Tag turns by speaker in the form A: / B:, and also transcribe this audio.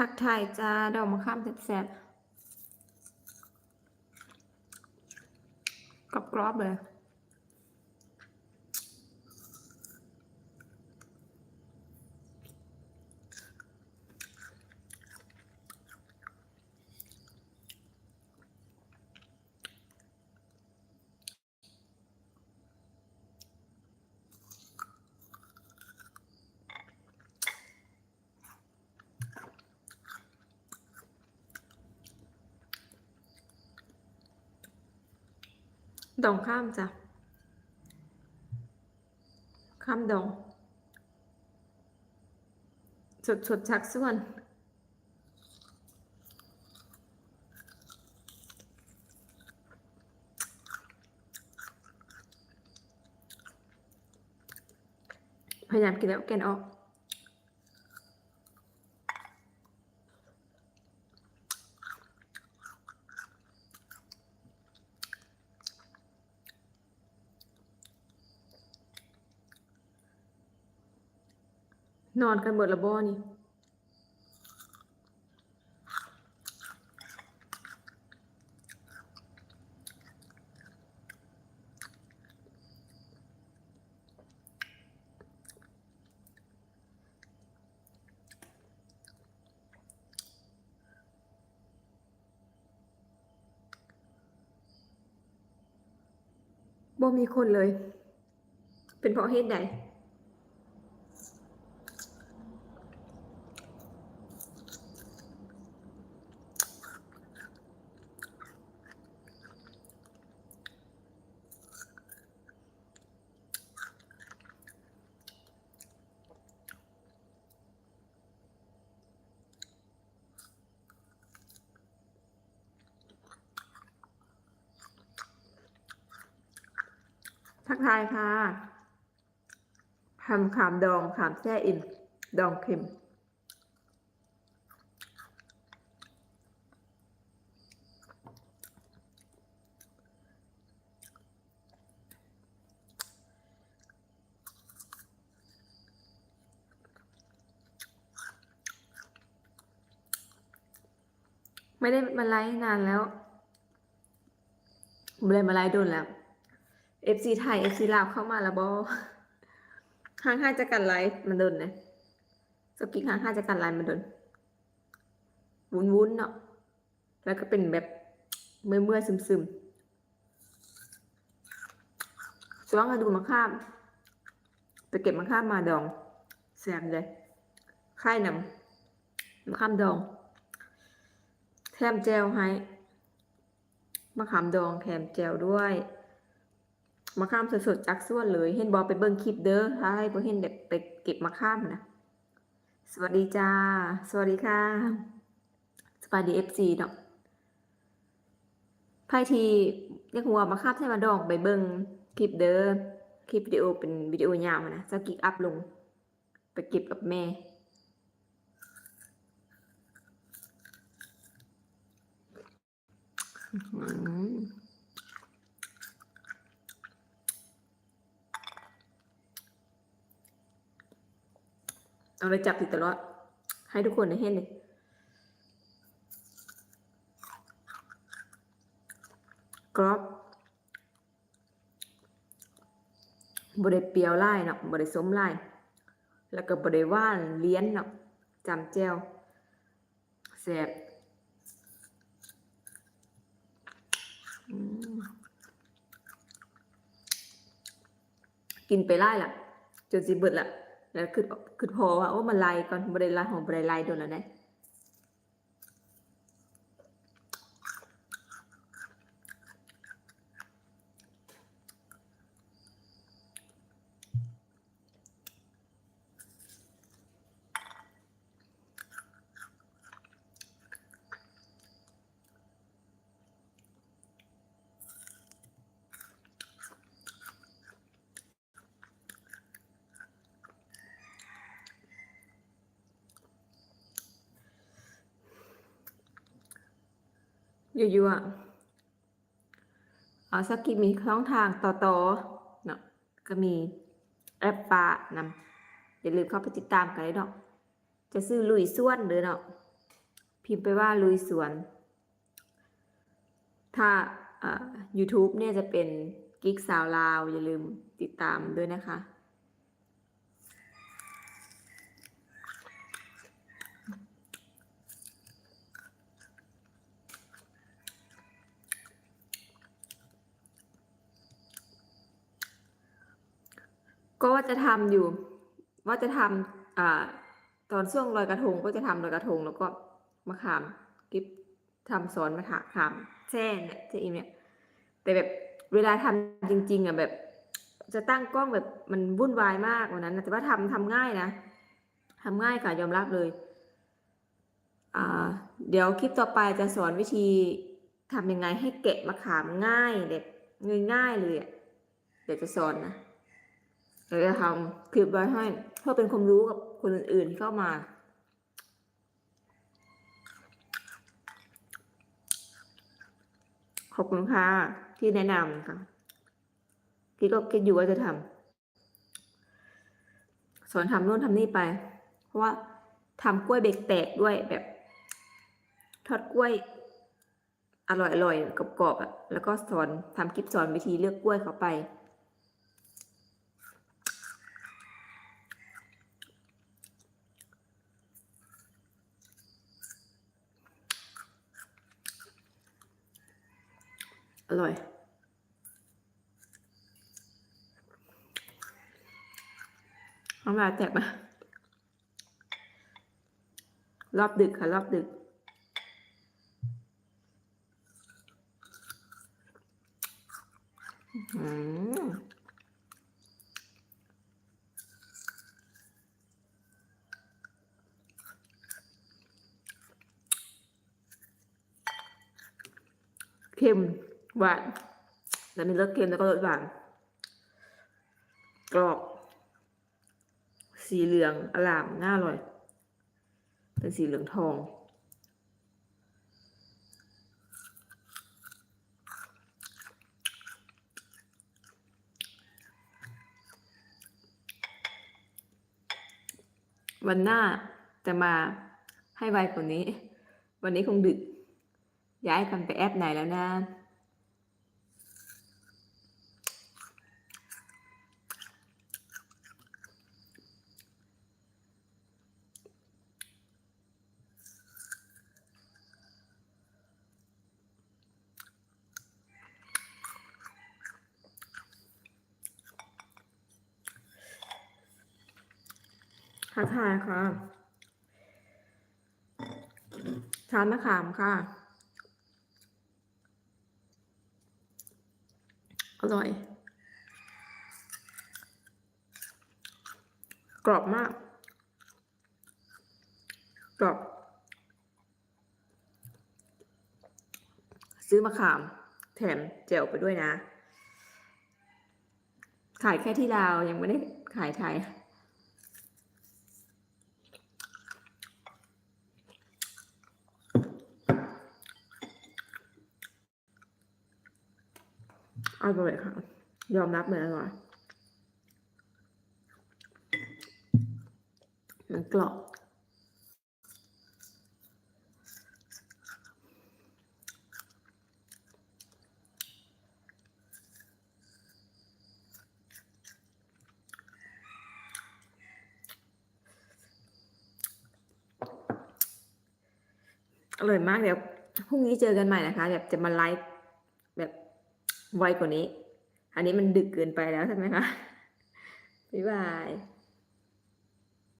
A: ทักทายจ้าดอกมะขามแซ่บๆกรอบๆเลย ดองข้ามจ้ะ ข้ามดองสดสดชักส่วนพยายามกินแล้วแกนออก นอนกันหมดและบ่นี่บ่มีคนเลย เป็นเพราะเหตุใด ทักทายค่ะทำขามดองขามแช่อิ่มดองเค็มไม่ได้มาไลฟ์นานแล้วไม่ได้มาไลฟ์โดนแล้ว FC ไทย FC ลาวเข้ามาแล้วบอห้างห้าจะกันไลฟ์มันโดนนะสกิกห้างห้าจะกันไลฟ์มันโดนวุ้นวุ้นๆเนาะแล้วก็เป็นแบบเมื่อเมื่อซึมซึมๆสว่างมาดูมะข้ามไปเก็บมะข้ามมาดองแซ่บเลยค่ายนำมะข้ามดองแถมแจวให้มะขามดองแถมแจวด้วย มะขามสดๆจากสวนเลย เห็นบอไปเบิ่งคลิปเด้อถ้าให้บ่เห็นเด็กไปเก็บมะขามนะสวัสดีจ้า สวัสดีค่ะสวัสดีเอฟซีเนาะไพ่ทีอยกหัวมะขามใส่มาดองไปเบิ่งคลิปเด้อคลิปวิดีโอเป็นวิดีโอยาวอะนะกิกอัพลง ไปเก็บกับแม่อื เอาไปจับติดตลอดให้ทุกคนได้เห็นเลยกรอบบได้เปรียวไล่เนาะบได้ส้มไล่แล้วก็บได้ว่านเลี้ยนเนาะจำแจวแซ่บกินไปไล่ละจนสิเบิดละ แล้วคือคือพอว่าโอ้มาไล่ก่อนบริไลของบริไลโดนแล้วนะ อยู่ๆอะเอาสักกี่มีช่องทางต่อๆเนาะก็มีแอปปานำอย่าลืมเข้าไปติดตามกันเลยเนาะจะซื้อลุยส่วนเลยเนาะพิมพ์ไปว่าลุยสวน ถ้าอ่า YouTube เนี่ยจะเป็นกิ๊กสาวลาว อย่าลืมติดตามด้วยนะคะ ก็ว่าจะทำอยู่ ว่าจะทำอ่าตอนช่วงลอยกระทงก็จะทำลอยกระทง แล้วก็มะขามกิฟทำสอนมะขามแช่เนี่ยเจอิมเนี่ย แต่แบบเวลาทำจริง ๆอะแบบ จะตั้งกล้องแบบมันวุ่นวายมากวันนั้นแต่ว่าทำทำง่ายนะทำง่ายค่ะยอมรับเลย อ่า เดี๋ยวคลิปต่อไปจะสอนวิธีทำยังไงให้แกะมะขามง่ายแบบง่ายๆเลยอะเดี๋ยวจะสอนนะ เดี๋ยวจะทำคลิปไว้ให้เพื่อเป็นความรู้กับคนอื่นๆที่เข้ามาขอบคุณค่ะที่แนะนำค่ะพี่ก็คิดอยู่ว่าจะทำสอนทำโน่นทำนี่ไป เพราะว่าทำกล้วยเบรกแตกด้วยแบบ ทอดกล้วย อร่อยๆกรอบๆอะแล้วก็สอนทำคลิปสอนวิธีเลือกกล้วยเข้าไป อร่อย น้ำลายแตกไหมรอบดึกค่ะ รอบดึก อืมเค็ม หวานแล้วมีรสเค็มแล้วก็รสหวาน กรอบ สีเหลืองอลามน่าอร่อย เป็นสีเหลืองทอง วันหน้าจะมาให้ไวกว่านี้ วันนี้คงดึก ย้ายกันไปแอปไหนแล้วนะ ทักทายค่ะทานมะขามค่ะ อร่อย กรอบมาก กรอบ ซื้อมะขาม แถมแจ่วไปด้วยนะ ขายแค่ที่ลาว ยังไม่ได้ขายไทย อร่อยค่ะ ยอมรับเลยอร่อยมันกรอบอร่อยมากเดี๋ยวพรุ่งนี้เจอกันใหม่นะคะแบบจะมาไลฟ์ ไวกว่านี้ อันนี้มันดึกเกินไปแล้วใช่ไหมคะบ๊ายบาย